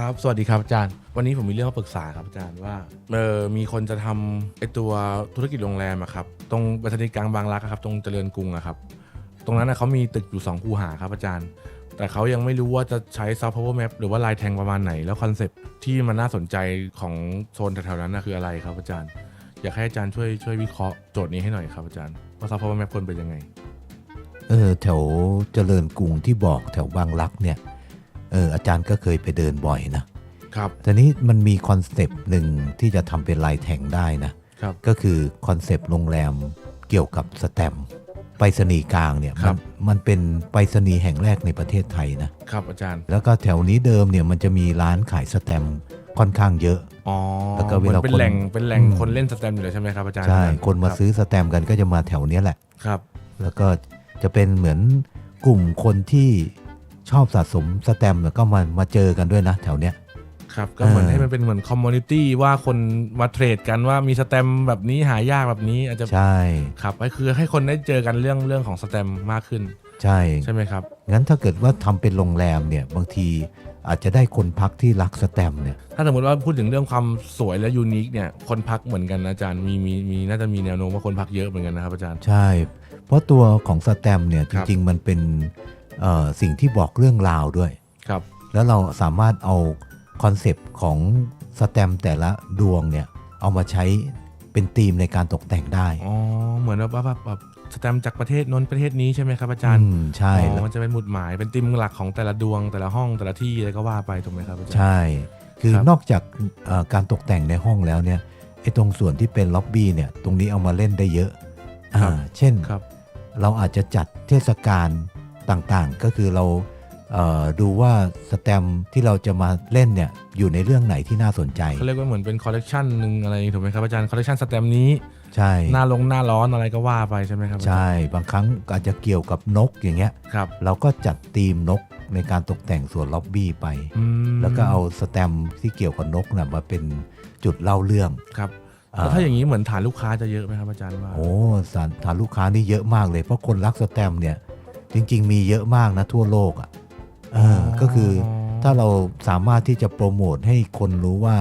ครับ สวัสดีครับอาจารย์ วันนี้ผมมีเรื่องมาปรึกษาครับอาจารย์ว่า เออมีคนจะทำไอตัวธุรกิจโรงแรมอะครับ ตรงบัตรกลางบางรักอะครับ ตรงเจริญกรุงอะครับ ตรงนั้นนะเขามีตึกอยู่ 2 คูหาครับอาจารย์ แต่เขายังไม่รู้ว่าจะใช้ซอฟต์พาวเวอร์แมปหรือว่าลายแทงประมาณไหน แล้วคอนเซปที่มันน่าสนใจของโซนแถวๆนั้นนะคืออะไรครับอาจารย์ อยากให้อาจารย์ช่วยช่วยวิเคราะห์โจทย์นี้ให้หน่อยครับอาจารย์ ว่าซอฟต์พาวเวอร์แมปควรเป็นยังไง เออแถวเจริญกรุงที่บอกแถวบางรักเนี่ย เอออาจารย์ก็เคยไปเดินบ่อยนะครับแต่นี้มันมีคอนเซปต์หนึ่งที่จะทำเป็นลายแทงได้นะครับก็คือคอนเซปต์โรงแรมเกี่ยวกับสแตมป์ไปรษณีย์กลางเนี่ยครัมันบมันเป็นไปรษณีย์แห่งแรกในประเทศไทยนะ ครับอาจารย์แล้วก็แถวนี้เดิมเนี่ยมันจะมีร้านขายสแตมป์ค่อนข้างเยอะ อ๋อแล้วก็เหเวมือนลาเป็นคนแหล่งเป็นแหล่งอืมคนเล่นสแตมป์อยู่แล้วใช่ไหมครับอาจารย์ใช่ คนมารับซื้อสแตมป์กันก็จะมาแถวเนี้ยแหละ ครับ แล้วก็จะเป็นเหมือนกลุ่มคนที่ ชอบสะสมสแตมป์เนี่ยก็มามาเจอกันด้วยนะแถวเนี้ย ครับ ก็เหมือนเออ ให้มันเป็นเหมือนคอมมูนิตี้ว่าคนมาเทรดกันว่ามีสแตมป์แบบนี้หายากแบบนี้อาจจะใช่ครับก็คือให้คนได้เจอกันเรื่องเรื่องของสแตมป์มากขึ้น ใช่ ใช่ไหมครับ งั้นถ้าเกิดว่าทำเป็นโรงแรมเนี่ยบางทีอาจจะได้คนพักที่รักสแตมป์เนี่ย ถ้าสมมติว่าพูดถึงเรื่องความสวยและยูนิคเนี่ยคนพักเหมือนกันนะอาจารย์มีมีมีน่าจะมีแนวโน้มว่าคนพักเยอะเหมือนกันนะครับอาจารย์ ใช่ เพราะตัวของสแตมป์เนี่ยคจรับ ริงๆ มันเป็นเอ่อ สิ่งที่บอกเรื่องราวด้วยครับแล้วเราสามารถเอาคอนเซปต์ของสแตมป์แต่ละดวงเนี่ยเอามาใช้เป็นธีมในการตกแต่งได้ อ๋อ เหมือนว่าแบบแบบสแตมป์จากประเทศนนประเทศนี้ใช่ไหมครับอาจารย์อืมใช่อ๋แล้อวมันจะเป็นหมุดหมายเป็นติมหลักของแต่ละดวง แต่ละห้องแต่ละที่อะไรก็ว่าไปถูกไหมครับอาจารย์ ใช่ คือครับนอกจากเอ่อการตกแต่งในห้องแล้วเนี่ยไอ้ตรงส่วนที่เป็นล็อบบี้เนี่ยตรงนี้เอามาเล่นได้เยอะอ่าเช่นครับเราอาจจะจัดเทศกาล ต่างๆ ก็คือเราเอ่อดูว่าสแตมป์ที่เราจะมาเล่นเนี่ยอยู่ในเรื่องไหนที่น่าสนใจเขาเรียกว่าเหมือนเป็นคอลเลกชันหนึ่งอะไรถูกไหมครับอาจารย์คอลเลกชันสแตมป์นี้ใช่หน้าลงหน้าร้อนอะไรก็ว่าไปใช่ไหมครับอาจารย์ใช่ บางครั้งอาจจะเกี่ยวกับนกอย่างเงี้ยครับเราก็จัดธีมนกในการตกแต่งส่วนล็อบบี้ไปอืมแล้วก็เอาสแตมป์ที่เกี่ยวกับนกนะมาเป็นจุดเล่าเรื่องครับอ่าแล้วถ้าอย่างนี้เหมือนฐานลูกค้าจะเยอะไหมครับอาจารย์ว่าโอ้สารฐานลูกค้านี่เยอะมากเลยเพราะคนรักสแตมป์เนี่ย จริง ๆ มีเยอะมากนะทั่วโลกอะเออก็คือถ้าเราสามารถที่จะโปรโมทให้คนรู้ว่า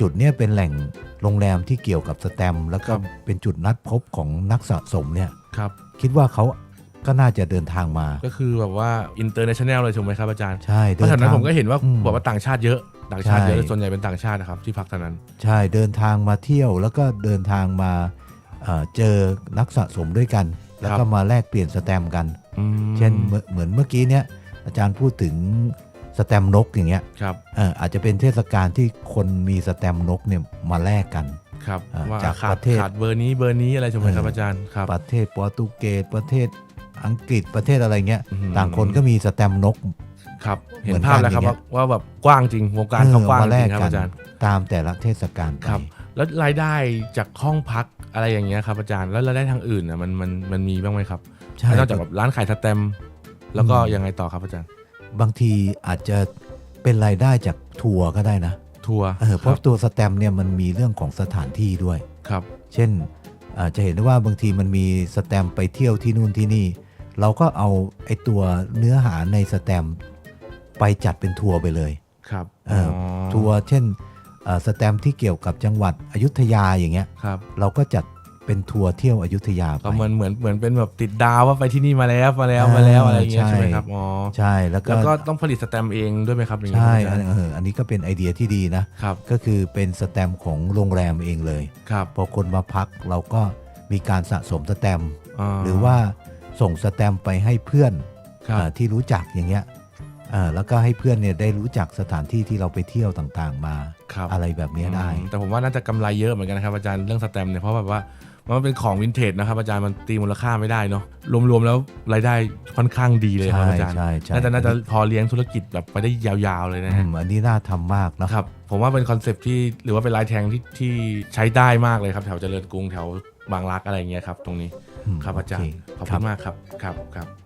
จุดเนี้ยเป็นแหล่งโรงแรมที่เกี่ยวกับสแตมป์แล้วก็เป็นจุดนัดพบของนักสะสมเนี่ยครับคิดว่าเขาก็น่าจะเดินทางมา ก็คือแบบว่าอินเตอร์เนชั่นแนลเลยถูกไหมครับอาจารย์ ใช่เพราะฉะนั้นทางผมก็เห็นว่าอืมบอกว่าต่างชาติเยอะ ต่างชาติเยอะใช่ส่วนใหญ่เป็นต่างชาตินะครับที่พักเท่านั้น ใช่เดินทางมาเที่ยวแล้วก็เดินทางมาเอ่อเจอนักสะสมด้วยกัน แล้วก็มาแลกเปลี่ยนสแตมป์กันอืม เช่นเหมือนเหมือนเมื่อกี้เนี้ยอาจารย์พูดถึงสแตมป์นกอย่างเงี้ยครับเอ่ออาจจะเป็นเทศกาลที่คนมีสแตมป์นกเนี่ยมาแลกกันครับอ่าว่าจากขาปดระเทศขาดเบอร์นี้เบอร์นี้อะไรถูกไหมครับเออออาจารย์ครับประเทศโปรตุเกสประเทศอังกฤษประเทศอะไรเงี้ยอืมต่างคนก็มีสแตมป์นกครับเหเห็มืนอนภาพแล้วกันครับอย่างเงี้ว่ายว่าแบบกว้างจริงวงการเขากว้างเออมาจแลริกงครับกันอาจารย์ตามแต่ละเทศกาลไปครับ แล้วรายได้จากห้องพักอะไรอย่างเงี้ยครับอาจารย์แล้วรายได้ทางอื่นอะมันมันมันมีบ้างไหมครับใช่นอกจากแบบร้านขายสแตมป์แล้วก็อืมยังไงต่อครับอาจารย์ บางทีอาจจะเป็นรายได้จากทัวร์ก็ได้นะ ทัวร์เออเพราะตัวสแตมป์เนี่ยมันมีเรื่องของสถานที่ด้วยครับ เช่นอาจจะเห็นได้ว่าบางทีมันมีสแตมป์ไปเที่ยวที่นู่นที่นี่ เราก็เอาไอ้ตัวเนื้อหาในสแตมป์ไปจัดเป็นทัวร์ไปเลยครับเออทัวร์เช่นเอ่อ สแตมป์ที่เกี่ยวกับจังหวัดอยุธยาอย่างเงี้ยครับเราก็จัดเป็นทัวร์เที่ยวอยุธยาไปก็เหมือนเหมือนเหมือนเป็นแบบติดดาวว่าไปที่นี่มาแล้วมาแล้วอ่ามมาแล้วอะไรอย่างเงี้ยใช่ใช่ไหมครับอ๋อใช่แล้วก็แล้วก็ต้องผลิตสแตมป์เองด้วยไหมครับอย่างเงี้ยใช่ครับอัอานจารย์เอออันนี้ก็เป็นไอเดียที่ดีนะครับก็คือเป็นสแตมป์ของโรงแรมเองเลยครับพอคนมาพักเราก็มีการสะสมสแตมป์าหรือว่าส่งสแตมป์ไปให้เพื่อนครับเอ่อที่รู้จักอย่างเงี้ยเอ่อ แล้วก็ให้เพื่อนเนี่ยได้รู้จักสถานที่ที่เราไปเที่ยวต่างๆ มาครับอะไรแบบเนี้ยได้อืมแต่ผมว่าน่าจะกำไรเยอะเหมือนกันนะครับอาจารย์เรื่องสแตมป์เนี่ยเพราะแบบว่ามันเป็นของวินเทจนะครับอาจารย์มันตีมูลค่าไม่ได้เนาะรวมๆแล้วรายได้ค่อนข้างดีเลยครับใช่อาจารย์ใช่ใช่น่าจะน่าจะพอเลี้ยงธุรกิจแบบไปได้ยาวๆเลยนะอืฮะมอันนี้น่าทำมากนะครับ ผมว่าเป็นคอนเซปต์ที่หรือว่าเป็นลายแทงที่ที่ใช้ได้มากเลยครับแถวเจริญกรุงแถวบางรักอะไรอย่างเงี้ยครับตรงนี้อืมครับอาจารย์โเคขอบครัคุณมากครับครับครับ